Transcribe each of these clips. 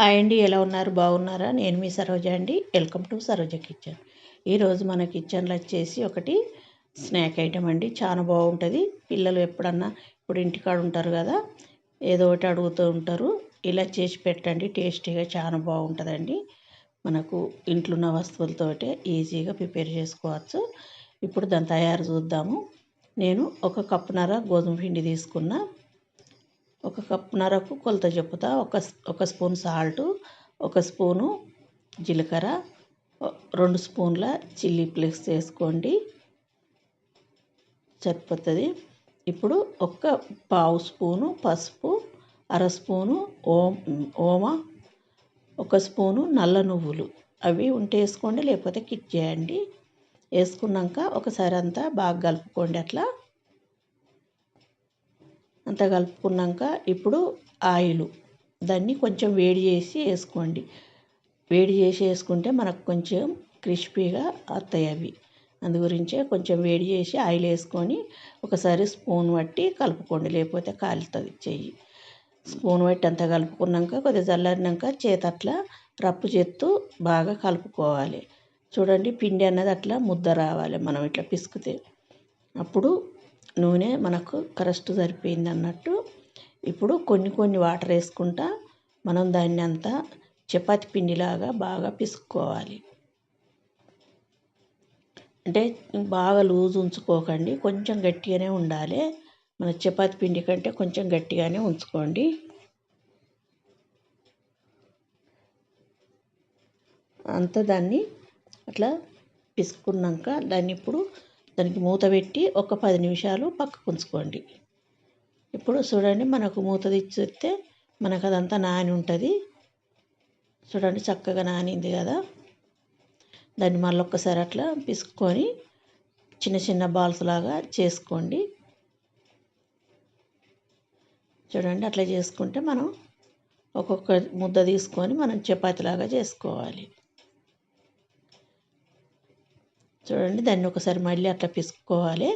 Hi అండి ఎలా ఉన్నారు? బాగున్నారా? నేను మీ సరోజ అండి. Welcome to Saroja kitchen. ఈరోజు మన కిచెన్లో వచ్చేసి ఒకటి స్నాక్ ఐటెం అండి. చాలా బాగుంటుంది. పిల్లలు ఎప్పుడన్నా ఇప్పుడు ఇంటికాడ ఉంటారు కదా ఏదో ఒకటి అడుగుతూ ఉంటారు. ఇలా చేసి పెట్టండి టేస్టీగా చాలా బాగుంటుందండి. మనకు ఇంట్లో ఉన్న వస్తువులతోటే ఈజీగా ప్రిపేర్ చేసుకోవచ్చు. ఇప్పుడు దాని తయారు చూద్దాము. నేను ఒక కప్పునర గోధుమ పిండి తీసుకున్న. ఒక కప్పునరకు కొలత చెప్పుతా. ఒక ఒక స్పూన్ సాల్టు ఒక స్పూను జీలకర్ర రెండు స్పూన్ల చిల్లీ ఫ్లేక్స్ వేసుకోండి. సరిపోతుంది. ఇప్పుడు ఒక్క పావు స్పూను పసుపు అర స్పూను ఓం ఓమ ఒక స్పూను నల్ల నువ్వులు. అవి ఉంటే వేసుకోండి లేకపోతే కిక్ చేయండి. వేసుకున్నాక ఒకసారి అంతా బాగా కలుపుకోండి అట్లా. అంతా కలుపుకున్నాక ఇప్పుడు ఆయిల్. దాన్ని కొంచెం వేడి చేసి వేసుకోండి. వేడి చేసి వేసుకుంటే మనకు కొంచెం క్రిస్పీగా వస్తాయి అవి. అందు గురించే కొంచెం వేడి చేసి ఆయిల్ వేసుకొని ఒకసారి స్పూన్ పట్టి కలుపుకోండి. లేకపోతే కాలుతుంది చెయ్యి. స్పూన్ పట్టి అంతా కలుపుకున్నాక కొద్దిగా చల్లారినాక చేతి అట్లా రప్పు చేత్తు బాగా కలుపుకోవాలి. చూడండి పిండి అన్నది అట్లా ముద్ద రావాలి. మనం ఇట్లా పిసుకుతే. అప్పుడు నూనె మనకు కరెక్ట్ సరిపోయింది అన్నట్టు ఇప్పుడు కొన్ని కొన్ని వాటర్ వేసుకుంటా మనం దాన్ని అంతా చపాతి పిండిలాగా బాగా పిసుకోవాలి అంటే బాగా లూజ్ ఉంచుకోకండి కొంచెం గట్టిగానే ఉండాలి. మన చపాతి పిండి కంటే కొంచెం గట్టిగానే ఉంచుకోండి. అంత దాన్ని అట్లా పిసుకున్నాక దాన్ని ఇప్పుడు దానికి మూత పెట్టి ఒక పది నిమిషాలు పక్కకు ఉంచుకోండి. ఇప్పుడు చూడండి మనకు మూత తీస్తే మనకు అదంతా నాని ఉంటుంది. చూడండి చక్కగా నానింది కదా. దాన్ని మళ్ళీ ఒక్కసారి అట్లా పిసుక్కొని చిన్న చిన్న బాల్స్ లాగా చేసుకోండి. చూడండి అట్లా చేసుకుంటే మనం ఒక్కొక్క ముద్ద తీసుకొని మనం చపాతీలాగా చేసుకోవాలి. చూడండి దాన్ని ఒకసారి మళ్ళీ అట్లా పిసుకోవాలి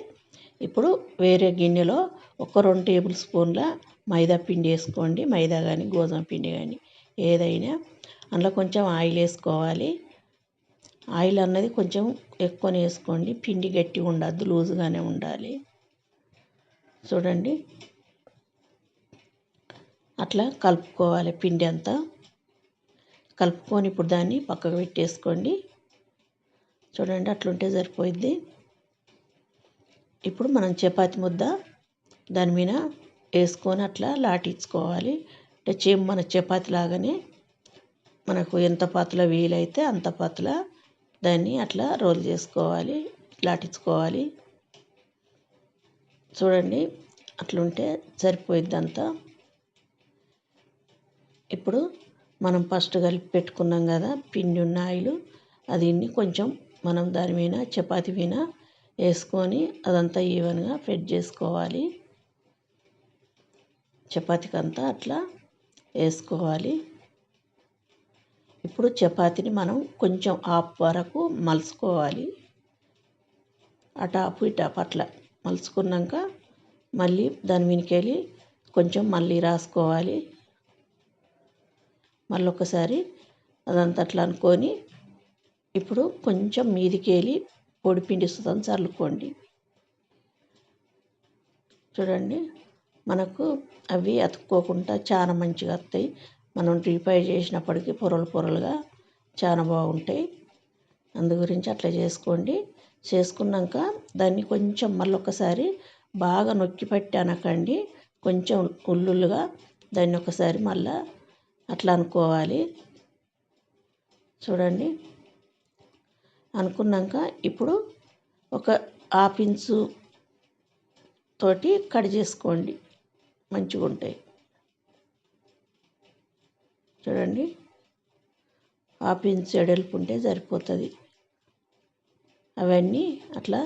ఇప్పుడు వేరే గిన్నెలో ఒక రెండు టేబుల్ స్పూన్ల మైదా పిండి వేసుకోండి. మైదా కానీ గోధుమ పిండి కానీ ఏదైనా. అందులో కొంచెం ఆయిల్ వేసుకోవాలి. ఆయిల్ అన్నది కొంచెం ఎక్కువనే వేసుకోండి. పిండి గట్టిగా ఉండద్దు లూజ్గానే ఉండాలి. చూడండి. అట్లా కలుపుకోవాలి పిండి అంతా. కలుపుకొని ఇప్పుడు దాన్ని పక్కకు పెట్టేసుకోండి. చూడండి అట్లుంటే సరిపోయిద్ది. ఇప్పుడు మనం చపాతి ముద్ద దాని మీద వేసుకొని అట్లా లాటించుకోవాలి. అంటే చేమ్ మన చపాతి లాగానే మనకు ఎంత పాతలో వీలైతే అంత పతల దాన్ని అట్లా రోల్ చేసుకోవాలి లాటించుకోవాలి. చూడండి అట్లుంటే సరిపోయిద్ది అంతా ఇప్పుడు మనం ఫస్ట్ కలిపి పెట్టుకున్నాం కదా పిండి ఉన్న ఆయిల్ అది కొంచెం మనం దాని మీద చపాతి మీద వేసుకొని అదంతా ఈవెన్గా ఫెడ్ చేసుకోవాలి. చపాతీకి అంతా అట్లా వేసుకోవాలి. ఇప్పుడు చపాతీని మనం కొంచెం ఆఫ్ వరకు మలుచుకోవాలి. అటాపు ఇటాపు అట్లా మలుచుకున్నాక మళ్ళీ దాని మీదకెళ్ళి కొంచెం మళ్ళీ రాసుకోవాలి. మళ్ళీ ఒకసారి అదంతా అట్లా అనుకొని ఇప్పుడు కొంచెం మీదికెళ్ళి పొడిపిండి సుతం చల్లుకోండి. చూడండి మనకు అవి అతుక్కోకుండా చాలా మంచిగా వస్తాయి మనం రీఫ్రై చేసినప్పటికీ పొరలు పొరలుగా చాలా బాగుంటాయి. అందు గురించి అట్లా చేసుకోండి. చేసుకున్నాక దాన్ని కొంచెం మళ్ళీ ఒకసారి బాగా నొక్కి పట్టి అనకండి కొంచెం ఉల్లుల్లుగా దాన్ని ఒకసారి మళ్ళా అట్లా అనుకోవాలి. చూడండి అనుకున్నాక ఇప్పుడు ఒక హాఫ్ ఇంచు తోటి కట్ చేసుకోండి. మంచిగా ఉంటాయి. చూడండి. హాఫ్ ఇంచ్ ఎడల్పు ఉంటే సరిపోతుంది. అవన్నీ అట్లా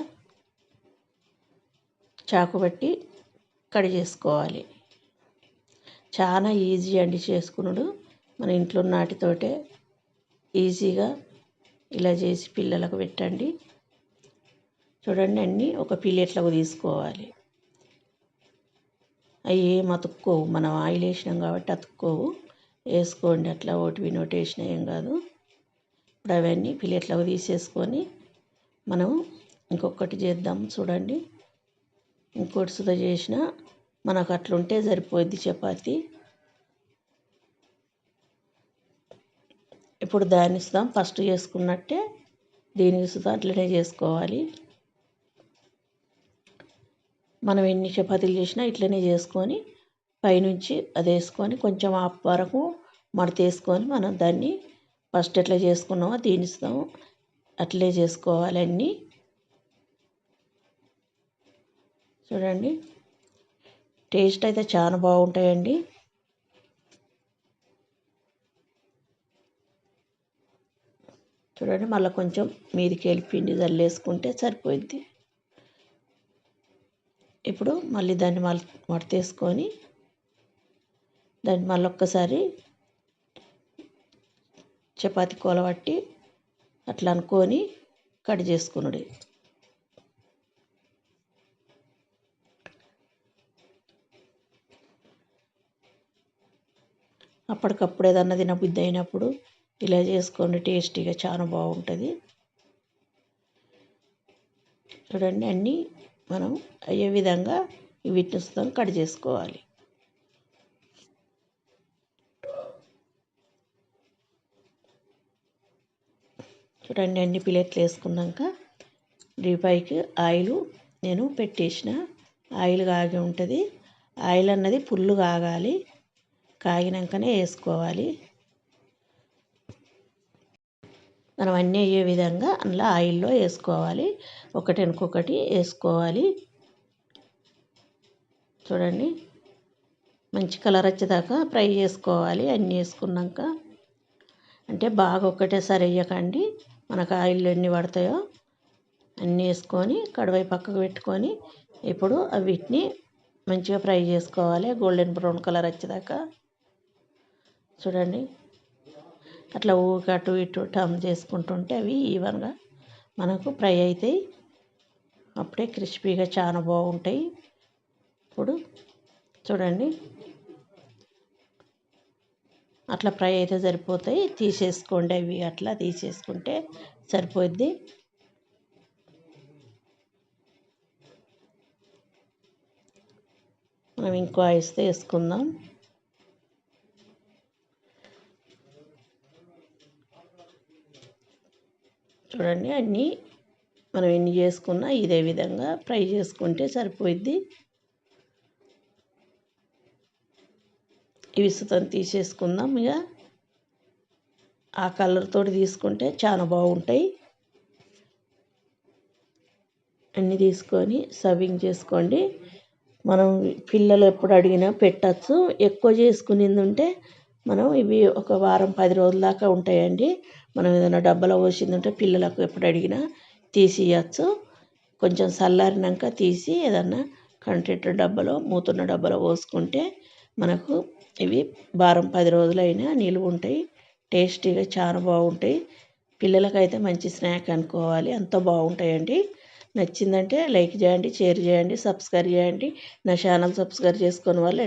చాకు బట్టి కట్ చేసుకోవాలి. చాలా ఈజీ అండి చేసుకున్నాడు మన ఇంట్లో నాటితోటే ఈజీగా ఇలా చేసి పిల్లలకు పెట్టండి. చూడండి అన్నీ ఒక ప్లేట్లకు తీసుకోవాలి. అవి ఏం అతుక్కోవు. మనం ఆయిల్ వేసినాం కాబట్టి అతుక్కోవు. వేసుకోండి. అట్లా ఒకటి వినోటి వేసినా ఏం కాదు. ఇప్పుడు అవన్నీ ప్లేట్లకు తీసేసుకొని మనం ఇంకొకటి చేద్దాం. చూడండి. ఇంకోటి సుధ చేసిన మనకు అట్లుంటే సరిపోద్ది చపాతి. ఇప్పుడు దాన్ని ఇస్తాం ఫస్ట్ చేసుకున్నట్టే దీనికి సుధా అట్లనే చేసుకోవాలి. మనం ఎన్ని చపాతీలు చేసినా ఇట్లనే చేసుకొని పైనుంచి అది వేసుకొని కొంచెం ఆ వరకు మడత వేసుకొని మనం దాన్ని ఫస్ట్ ఎట్లా చేసుకున్నామో దీని ఇస్తాము అట్లే చేసుకోవాలి అన్నీ. చూడండి. టేస్ట్ అయితే చాలా బాగుంటాయండి. చూడండి మళ్ళీ కొంచెం మీదికి వెళ్ళి పిండి చల్లేసుకుంటే సరిపోయింది ఇప్పుడు మళ్ళీ దాన్ని మళ్ళీ మడతేసుకొని దాన్ని మళ్ళీ ఒక్కసారి చపాతి కూలబట్టి అట్లా అనుకొని కట్ చేసుకున్నాడు అప్పటికప్పుడు ఏదన్నా తినబుద్ధి అయినప్పుడు ఇలా చేసుకోండి టేస్టీగా చాలా బాగుంటుంది. చూడండి అన్నీ మనం అయ్యే విధంగా వీటిని కట్ చేసుకోవాలి. చూడండి అన్ని ప్లేట్లు వేసుకున్నాక డీపాయికి ఆయిల్ నేను పెట్టేసిన. ఆయిల్ కాగి ఉంటుంది. ఆయిల్ అన్నది పుల్లు కాగాలి. కాగినాకనే వేసుకోవాలి. మనం అన్నీ అయ్యే విధంగా అందులో ఆయిల్లో వేసుకోవాలి. ఒకటి వెనుకొకటి వేసుకోవాలి. చూడండి. మంచి కలర్ వచ్చేదాకా ఫ్రై చేసుకోవాలి. అన్నీ వేసుకున్నాక అంటే బాగా ఒకటేసారి వేయకండి. మనకు ఆయిల్ ఎన్ని పడతాయో అన్నీ వేసుకొని కడవై పక్కకు పెట్టుకొని ఇప్పుడు వీటిని మంచిగా ఫ్రై చేసుకోవాలి. గోల్డెన్ బ్రౌన్ కలర్ వచ్చేదాకా. చూడండి. అట్లా ఊరికి అటు ఇటు టర్న్ చేసుకుంటుంటే అవి ఈవెన్గా మనకు ఫ్రై అవుతాయి అప్పుడే క్రిస్పీగా చాలా బాగుంటాయి. ఇప్పుడు చూడండి. అట్లా ఫ్రై అయితే సరిపోతాయి. తీసేసుకోండి అవి. అట్లా తీసేసుకుంటే సరిపోద్ది. మనం ఇంకో ఐస్తే వేసుకుందాం చూడండి అన్నీ మనం ఎన్ని చేసుకున్నా ఇదే విధంగా ఫ్రై చేసుకుంటే సరిపోయిద్ది. ఇవి సుతం తీసేసుకుందాం ఇక. ఆ కలర్ తోటి తీసుకుంటే చాలా బాగుంటాయి. అన్నీ తీసుకొని సర్వింగ్ చేసుకోండి. మనం పిల్లలు ఎప్పుడు అడిగినా పెట్టచ్చు. ఎక్కువ చేసుకునేది ఉంటే మనం ఇవి ఒక వారం పది రోజుల దాకా ఉంటాయండి. మనం ఏదైనా డబ్బాలో పోసిందంటే పిల్లలకు ఎప్పుడు అడిగినా తీసి ఇవ్వచ్చు కొంచెం చల్లారినాక తీసి ఏదన్నా కంటెంట్ డబ్బాలో మూతున్న డబ్బాలో పోసుకుంటే మనకు ఇవి వారం పది రోజులైనా నిలువ ఉంటాయి. టేస్టీగా చాలా బాగుంటాయి. పిల్లలకైతే మంచి స్నాక్ అనుకోవాలి. అంత బాగుంటాయండి. నచ్చిందంటే లైక్ చేయండి షేర్ చేయండి సబ్స్క్రైబ్ చేయండి. నా ఛానల్ సబ్స్క్రైబ్ చేసుకుని వాళ్ళు